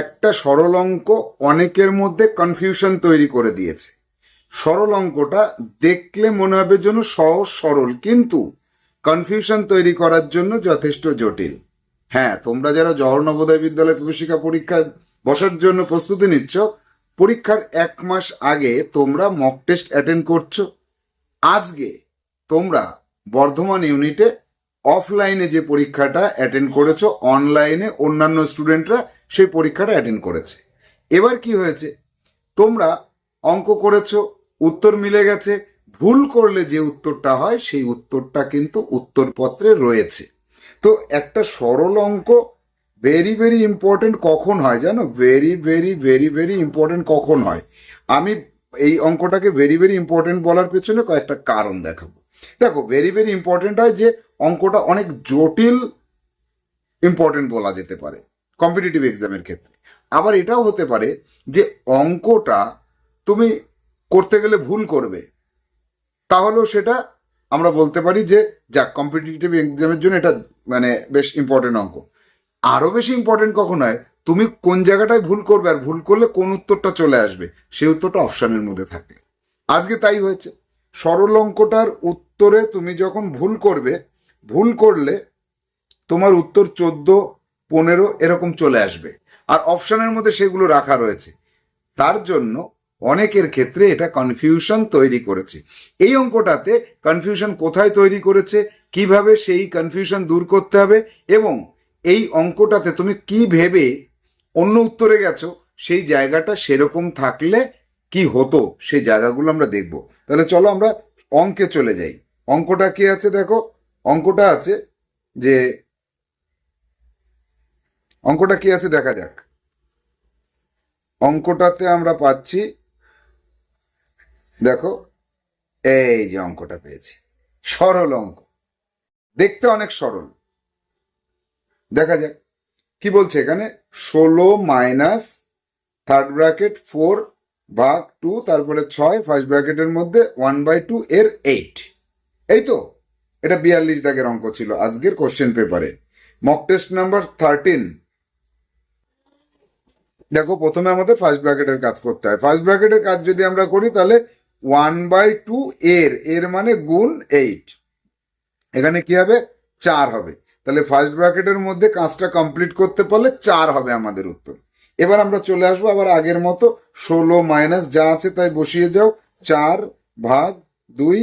একটা সরল অঙ্ক অনেকের মধ্যে কনফিউশন তৈরি করে দিয়েছে। সরল অঙ্কটা দেখলে মনে হবে যেন সহজ সরল, কিন্তু কনফিউশন তৈরি করার জন্য যথেষ্ট জটিল। হ্যাঁ তোমরা যারা জওহর নবোদয় বিদ্যালয় প্রবেশিকা পরীক্ষায় বসার জন্য প্রস্তুতি নিচ্ছ, পরীক্ষার এক মাস আগে তোমরা মক টেস্ট অ্যাটেন্ড করছ। আজকে তোমরা বর্ধমান ইউনিটে অফলাইনে যে পরীক্ষাটা অ্যাটেন্ড করেছ অনলাইনে অন্যান্য স্টুডেন্টরা সেই পরীক্ষাটা অ্যাটেন্ড করেছে। এবার কি হয়েছে? তোমরা অঙ্ক করেছ, উত্তর মিলে গেছে, ভুল করলে যে উত্তরটা হয়, সেই উত্তরটা কিন্তু উত্তরপত্রে রয়েছে। তো একটা সরল অঙ্ক ভেরি ভেরি ইম্পর্টেন্ট কখন হয় জানো? Very very very very important কখন হয়? আমি এই অঙ্কটাকে ভেরি ভেরি ইম্পর্টেন্ট বলার পেছনে কয়েকটা কারণ দেখাবো। দেখো ভেরি ভেরি ইম্পর্টেন্ট হয় যে অঙ্কটা অনেক জটিল ইম্পর্টেন্ট বলা যেতে পারে। কম্পিটিটিভ এক্সামের ক্ষেত্রে। আবার এটাও হতে পারে যে অঙ্কটা তুমি করতে গেলে ভুল করবে। তাহলেও সেটা আমরা বলতে পারি যে, যাক কম্পিটিটিভ এক্সামের জন্য এটা মানে বেশ ইম্পর্টেন্ট অঙ্ক। আরও বেশি ইম্পর্টেন্ট কখন হয়? তুমি কোন জায়গাটায় ভুল করবে আর ভুল করলে কোন উত্তরটা চলে আসবে? সেই উত্তরটা অপশানের মধ্যে থাকবে আজকে তাই হয়েছে। সরল অঙ্কটার উত্তরে তুমি যখন ভুল করবে, ভুল করলে তোমার উত্তর চোদ্দ পনেরো এরকম চলে আসবে। আর অপশনের মধ্যে সেগুলো রাখা রয়েছে। তার জন্য অনেকের ক্ষেত্রে এটা কনফিউশন তৈরি করেছে। এই অঙ্কটাতে কনফিউশন কোথায় তৈরি করেছে, কীভাবে সেই কনফিউশন দূর করতে হবে, এবং এই অঙ্কটাতে তুমি কি ভেবে অন্য উত্তরে গেছো, সেই জায়গাটা সেরকম থাকলে কি হতো, সেই জায়গাগুলো আমরা দেখব। তাহলে চলো আমরা অঙ্কে চলে যাই। অঙ্কটা কি আছে দেখো? অঙ্কটা আছে যে অঙ্কটা কি আছে দেখা যাক। অঙ্কটাতে আমরা পাচ্ছি, দেখো, এই যে অঙ্কটা পেয়েছি। সরল অঙ্ক। দেখতে অনেক সরল। দেখা যাক, কি বলছে এখানে? ষোলো মাইনাস থার্ড ব্র্যাকেট ফোর ভাগ টু, তারপরে ছয়, ফার্স্ট ব্র্যাকেটের মধ্যে ওয়ান বাই টু এর এইট। এই তো, এটা বিয়াল্লিশ দাগের অঙ্ক ছিল আজকের কোশ্চেন পেপারে। Mock test number thirteen. দেখো, প্রথমে আমাদের ফার্স্ট ব্র্যাকেটের কাজ করতে হয়। ফার্স্ট ব্র্যাকেটের কাজ যদি আমরা করি, তাহলে ওয়ান বাই টু এর এর মানে গুণ এইট এখানে কি হবে? চার হবে। তাহলে ফার্স্ট ব্র্যাকেটের মধ্যে কাজটা কমপ্লিট করতে পারলে চার হবে আমাদের উত্তর। এবার আমরা চলে আসব আবার আগের মতো। ষোলো মাইনাস যা আছে তাই বসিয়ে যাও। চার ভাগ দুই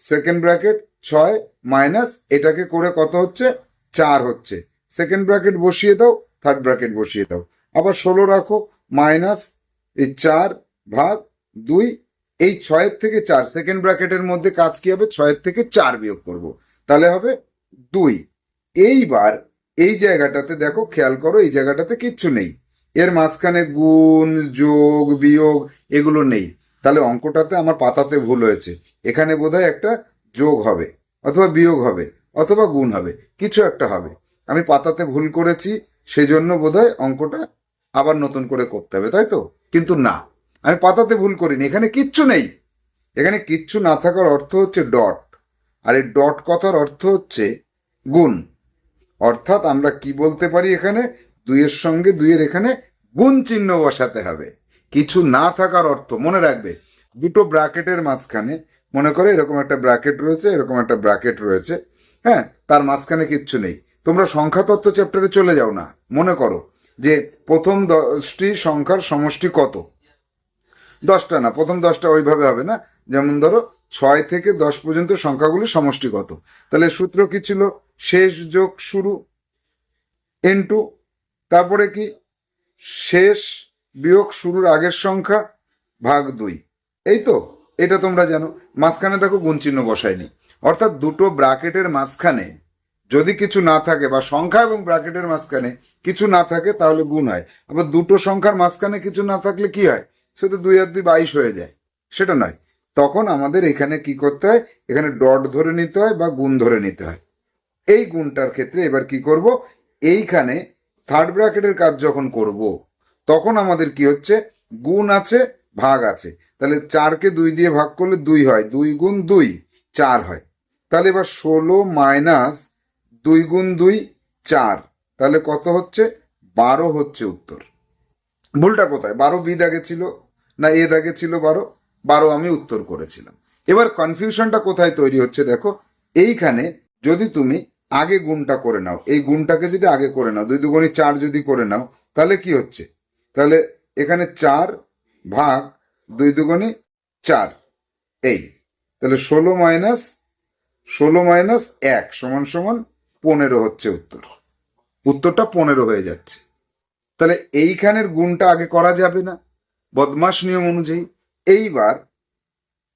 সেকেন্ড ব্র্যাকেট ছয় মাইনাস এটাকে করে কত হচ্ছে? চার হচ্ছে। সেকেন্ড ব্র্যাকেট বসিয়ে দাও থার্ড ব্র্যাকেট বসিয়ে দাও। আবার ষোলো রাখো মাইনাস এই চার ভাগ দুই, এই ছয়ের থেকে চার সেকেন্ড ব্র্যাকেটের মধ্যে কাজ কি হবে? ছয়ের থেকে চার বিয়োগ করব। তাহলে হবে দুই। এইবার এই জায়গাটাতে দেখো, খেয়াল করো, এই জায়গাটাতে কিচ্ছু নেই। এর মাঝখানে গুণ, যোগ, বিয়োগ এগুলো নেই। তাহলে অঙ্কটাতে আমার পাতাতে ভুল হয়েছে। এখানে বোধহয় একটা যোগ হবে, অথবা বিয়োগ হবে, অথবা গুণ হবে, কিছু একটা হবে। আমি পাতাতে ভুল করেছি, সেজন্য বোধহয় অঙ্কটা আবার নতুন করে করতে হবে, তাই তো? কিন্তু না, আমি পাতাতে ভুল করিনি, এখানে কিচ্ছু নেই। এখানে কিচ্ছু না থাকার অর্থ হচ্ছে ডট, আর এই ডট কথার অর্থ হচ্ছে গুণ। অর্থাৎ আমরা কি বলতে পারি এখানে? দুইয়ের সঙ্গে দুইয়ের এখানে গুণ চিহ্ন বসাতে হবে। কিছু না থাকার অর্থ, মনে রাখবে, দুটো ব্র্যাকেটের মাঝখানে, মনে করে এরকম একটা ব্র্যাকেট রয়েছে, এরকম একটা ব্র্যাকেট রয়েছে হ্যাঁ তার মাঝখানে কিচ্ছু নেই। তোমরা সংখ্যা তত্ত্ব চ্যাপ্টারে চলে যাও না, মনে করো। যে প্রথম দশটি সংখ্যার সমষ্টি কত? দশটা না, প্রথম দশটা ওইভাবে হবে না। যেমন ধরো, ছয় থেকে দশ পর্যন্ত সংখ্যাগুলি সমষ্টি কত? তাহলে সূত্র কি ছিল? শেষ যোগ শুরু এন টু তারপরে কি? শেষ বিয়োগ শুরুর আগের সংখ্যা ভাগ দুই। এই তো, এটা তোমরা জানো। মাঝখানে দেখো গুণ চিহ্ন বসায়নি। অর্থাৎ দুটো ব্র্যাকেটের মাঝখানে যদি কিছু না থাকে বা সংখ্যা এবং ব্র্যাকেটের মাঝখানে কিছু না থাকে, তাহলে গুণ হয়। আবার দুটো সংখ্যার মাঝখানে কিছু না থাকলে কি হয়? শুধু দুই আর দুই বাইশ হয়ে যায়। সেটা নয়। তখন আমাদের এখানে কি করতে হয়? এখানে ডট ধরে নিতে হয় বা গুণ ধরে নিতে হয়। এই গুণটার ক্ষেত্রে এবার কি করব? এইখানে থার্ড ব্র্যাকেটের কাজ যখন করব, তখন আমাদের কি হচ্ছে? গুণ আছে, ভাগ আছে। তাহলে চারকে দুই দিয়ে ভাগ করলে দুই হয়। দুই গুণ দুই, চার হয়। তাহলে এবার ষোলো মাইনাস দুই গুণ দুই, চার। তাহলে কত হচ্ছে? বারো হচ্ছে উত্তর। ভুলটা কোথায়? বারো বি দাগে ছিল না এ দাগে ছিল বারো? বারো আমি উত্তর করেছিলাম। এবার কনফিউশনটা কোথায় তৈরি হচ্ছে দেখো? এইখানে যদি তুমি আগে গুণটা করে নাও, এই গুণটাকে যদি আগে করে নাও, দুই দুগুণি চার যদি করে নাও, তাহলে কি হচ্ছে? তাহলে এখানে চার ভাগ দুই দুগুণি চার, এই। তাহলে ষোলো মাইনাস ষোলো মাইনাস এক সমান সমান পনেরো হচ্ছে উত্তর। উত্তরটা পনেরো হয়ে যাচ্ছে। তাহলে এইখানের গুণটা আগে করা যাবে না, বদমাস নিয়ম অনুযায়ী। এইবার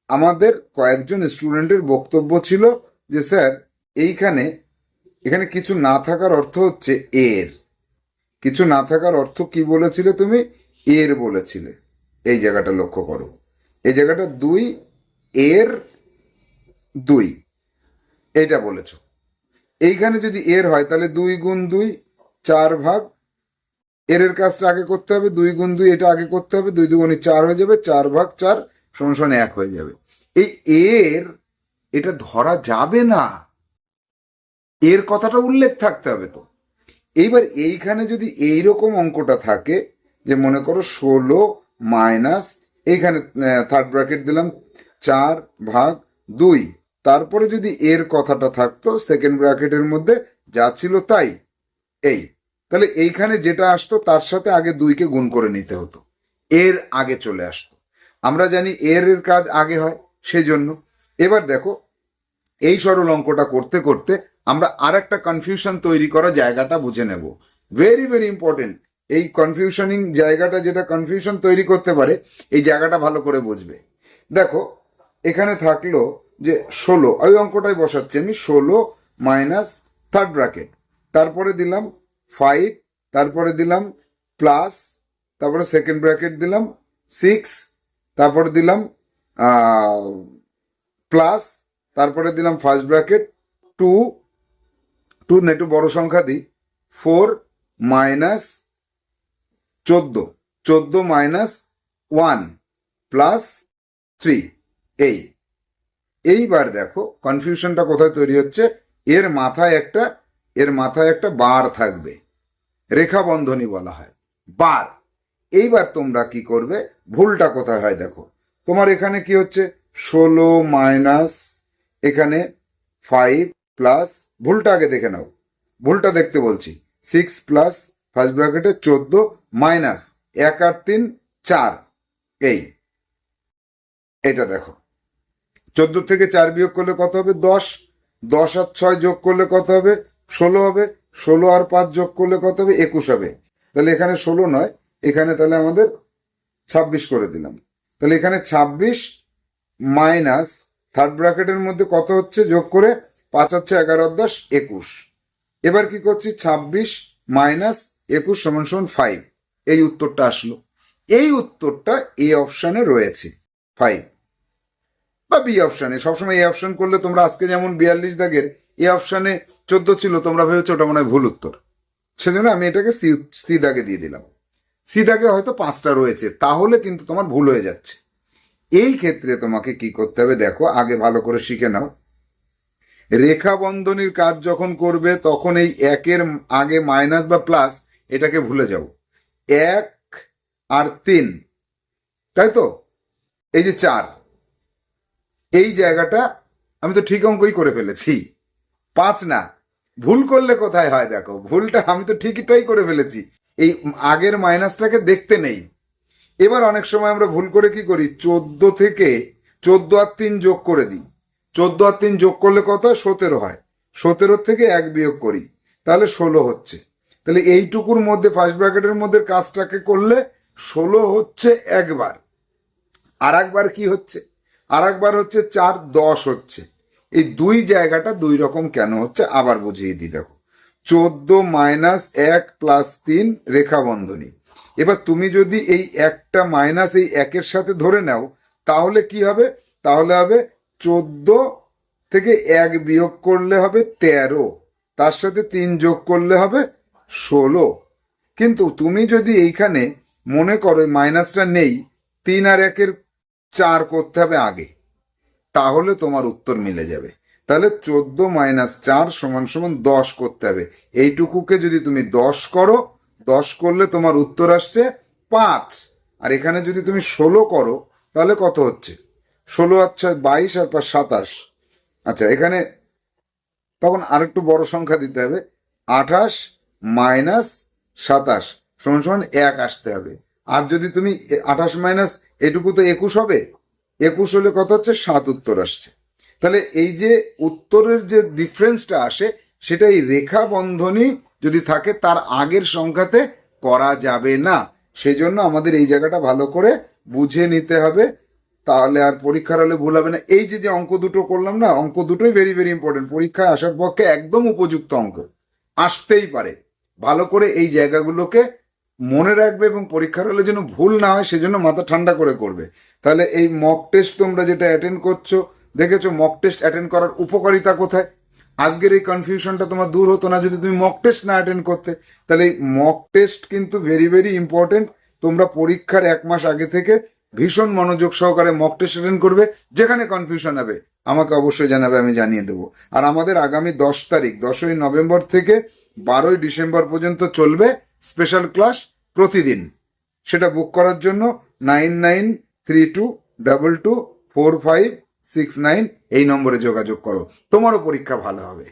আমাদের কয়েকজন স্টুডেন্টের বক্তব্য ছিল যে, স্যার, এইখানে, এখানে কিছু না থাকার অর্থ হচ্ছে এর। কিছু না থাকার অর্থ কি বলেছিলে তুমি? এর বলেছিলে। এই জায়গাটা লক্ষ্য করো। এই জায়গাটা দুই, এর দুই। এটা বলেছ। এইখানে যদি এর হয়, তাহলে দুই গুণ দুই, চার ভাগ। এর এর কাজটা আগে করতে হবে, দুই গুণ দুই এটা আগে করতে হবে, দুই দুগুণি চার হয়ে যাবে, চার ভাগ চার সমান এক হয়ে যাবে। এই এর, এটা ধরা যাবে না। এর কথাটা উল্লেখ থাকতে হবে তো। এইবার এইখানে যদি এইরকম অঙ্কটা থাকে, যে মনে করো ষোলো মাইনাস, এইখানে থার্ড ব্র্যাকেট দিলাম, চার ভাগ দুই। তারপরে যদি এর কথাটা থাকতো সেকেন্ড ব্র্যাকেটের মধ্যে, যা ছিল তাই, এই। তাহলে এইখানে যেটা আসতো, তার সাথে আগে দুইকে গুণ করে নিতে হতো। এর আগে চলে আসতো। আমরা জানি এর এর কাজ আগে হয় সেই জন্য এবার দেখো, এই সরল অঙ্কটা করতে করতে আমরা আর একটা কনফিউশন তৈরি করা জায়গাটা বুঝে নেব। ভেরি ভেরি ইম্পর্টেন্ট এই কনফিউশনিং জায়গাটা যেটা কনফিউশন তৈরি করতে পারে, এই জায়গাটা ভালো করে বুঝবে। দেখো, এখানে থাকল যে ষোলো, ওই অঙ্কটাই বসাচ্ছি আমি, ষোলো মাইনাস থার্ড ব্র্যাকেট তারপরে দিলাম ফাইভ তারপরে দিলাম প্লাস তারপরে সেকেন্ড ব্র্যাকেট দিলাম সিক্স তারপরে দিলাম প্লাস তারপরে দিলাম ফার্স্ট ব্র্যাকেট টু টু না, একটু বড় সংখ্যা দিই ফোর মাইনাস চোদ্দ চোদ্দ মাইনাস ওয়ান প্লাস থ্রি এই। এইবার দেখো কনফিউশনটা কোথায় তৈরি হচ্ছে? এর মাথায় একটা, এর মাথায় একটা বার থাকবে। রেখা বন্ধনী বলা হয়। বার। এইবার তোমরা কি করবে? ভুলটা কোথায় হয় দেখো। তোমার এখানে কি হচ্ছে? ষোলো মাইনাস, এখানে ফাইভ প্লাস ভুলটা আগে দেখে নাও। ভুলটা দেখতে বলছি। সিক্স প্লাস ফার্স্ট ব্র্যাকেটে চোদ্দ মাইনাস, এক আর তিন, চার। এই। এটা দেখো। চোদ্দ থেকে চার বিয়োগ করলে কত হবে? দশ। দশ আর ছয় যোগ করলে কত হবে? ষোলো হবে। ষোলো আর পাঁচ যোগ করলে কত হবে? একুশ হবে। তাহলে এখানে ষোলো নয়, এখানে তাহলে আমাদের ছাব্বিশ করে দিলাম। তাহলে এখানে ছাব্বিশ মাইনাস থার্ড ব্র্যাকেটের মধ্যে কত হচ্ছে? যোগ করে পাঁচ হচ্ছে এগারো দশ, একুশ। এবার কি করছি? ছাব্বিশ মাইনাস একুশ সমান সমান ফাইভ এই উত্তরটা আসলো। এই উত্তরটা এই অপশানে রয়েছে। ফাইভ বা বি অপশানে সবসময় এই অপশন করলে তোমরা আজকে যেমন বিয়াল্লিশ দাগের এ অপশানে চোদ্দ ছিল, তোমরা ভেবেছো ওটা মনে হয় ভুল উত্তর। সেজন্য আমি এটাকে সি সি দাগে দিয়ে দিলাম। সি দাগে হয়তো পাঁচটা রয়েছে, তাহলে কিন্তু তোমার ভুল হয়ে যাচ্ছে। এই ক্ষেত্রে তোমাকে কি করতে হবে দেখো, আগে ভালো করে শিখে নাও। রেখা বন্ধনীর কাজ যখন করবে, তখন এই একের আগে মাইনাস বা প্লাস এটাকে ভুলে যাও। এক আর তিন, তাই তো? এই যে চার। এই জায়গাটা আমি তো ঠিক অঙ্কই করে ফেলেছি। পাঁচ না। ভুল করলে কোথায় হয় দেখো? ভুলটা আমি তো ঠিকটাই করে ফেলেছি। এই আগের মাইনাসটাকে দেখতে নেই। এবার অনেক সময় আমরা ভুল করে কি করি? চোদ্দ থেকে, চোদ্দ আর তিন যোগ করে দিই। চোদ্দ আর তিন যোগ করলে কত হয়? সতেরো হয়। সতেরোর থেকে এক বিয়োগ করি। তাহলে ষোলো হচ্ছে। তাহলে এইটুকুর মধ্যে ফার্স্ট ব্র্যাকেটের মধ্যে কাজটাকে করলে ষোলো হচ্ছে একবার। আর একবার কি হচ্ছে? আর একবার হচ্ছে চার দশ হচ্ছে। এই দুই জায়গাটা দুই রকম কেন হচ্ছে আবার বুঝিয়ে দিই, দেখো। চোদ্দ মাইনাস এক প্লাস তিন রেখা বন্ধনী এবার তুমি যদি এই একটা মাইনাস এই একের সাথে ধরে নাও, তাহলে কি হবে? তাহলে হবে চোদ্দ থেকে এক বিয়োগ করলে হবে তেরো। তার সাথে তিন যোগ করলে হবে ষোলো। কিন্তু তুমি যদি এইখানে মনে করো মাইনাসটা নেই, তিন আর একের চার করতে হবে আগে। তাহলে তোমার উত্তর মিলে যাবে। তাহলে চোদ্দ মাইনাস চার সমান সমান দশ করতে হবে। এইটুকুকে যদি তুমি দশ করো, দশ করলে তোমার উত্তর আসছে পাঁচ। আর এখানে যদি তুমি ষোলো করো, তাহলে কত হচ্ছে? ষোলো আচ্ছা বাইশ আর পাঁচ সাতাশ। আচ্ছা এখানে তখন আরেকটু বড় সংখ্যা দিতে হবে। আঠাশ মাইনাস সাতাশ সমান সমান এক আসতে হবে। আর যদি তুমি আঠাশ মাইনাস এটুকু তো একুশ হবে। একুশ হলে কত হচ্ছে? সাত উত্তর আসছে। তাহলে এই যে উত্তরের যে ডিফারেন্সটা আসে, সেটা এই রেখা বন্ধনী যদি থাকে, তার আগের সংখ্যাতে করা যাবে না। সেই জন্য আমাদের এই জায়গাটা ভালো করে বুঝে নিতে হবে। তাহলে আর পরীক্ষার হলে ভুল হবে না। এই যে যে অঙ্ক দুটো করলাম না, অঙ্ক দুটোই ভেরি ভেরি ইম্পর্টেন্ট পরীক্ষায় আসার পক্ষে একদম উপযুক্ত অঙ্ক। আসতেই পারে। ভালো করে এই জায়গাগুলোকে মনে রাখবে এবং পরীক্ষার হলে যেন ভুল না হয়, সেজন্য মাথা ঠান্ডা করে করবে। তাহলে এই মক টেস্ট তোমরা যেটা অ্যাটেন্ড করছ, দেখেছ মক টেস্ট অ্যাটেন্ড করার উপকারিতা কোথায়? আজকের এই কনফিউশনটা তোমার দূর হতো না, যদি তুমি মক টেস্ট না অ্যাটেন্ড করতে। তাহলে এই মক টেস্ট কিন্তু ভেরি ভেরি ইম্পর্টেন্ট তোমরা পরীক্ষার এক মাস আগে থেকে ভীষণ মনোযোগ সহকারে মক টেস্ট অ্যাটেন্ড করবে, যেখানে কনফিউশন হবে। আমাকে অবশ্যই জানাবে, আমি জানিয়ে দেবো। আর আমাদের আগামী দশ তারিখ, দশই নভেম্বর থেকে বারোই ডিসেম্বর পর্যন্ত চলবে স্পেশাল ক্লাস প্রতিদিন। সেটা বুক করার জন্য nine nine three two double two four five six nine এই নম্বরে যোগাযোগ করো। তোমারও পরীক্ষা ভালো হবে।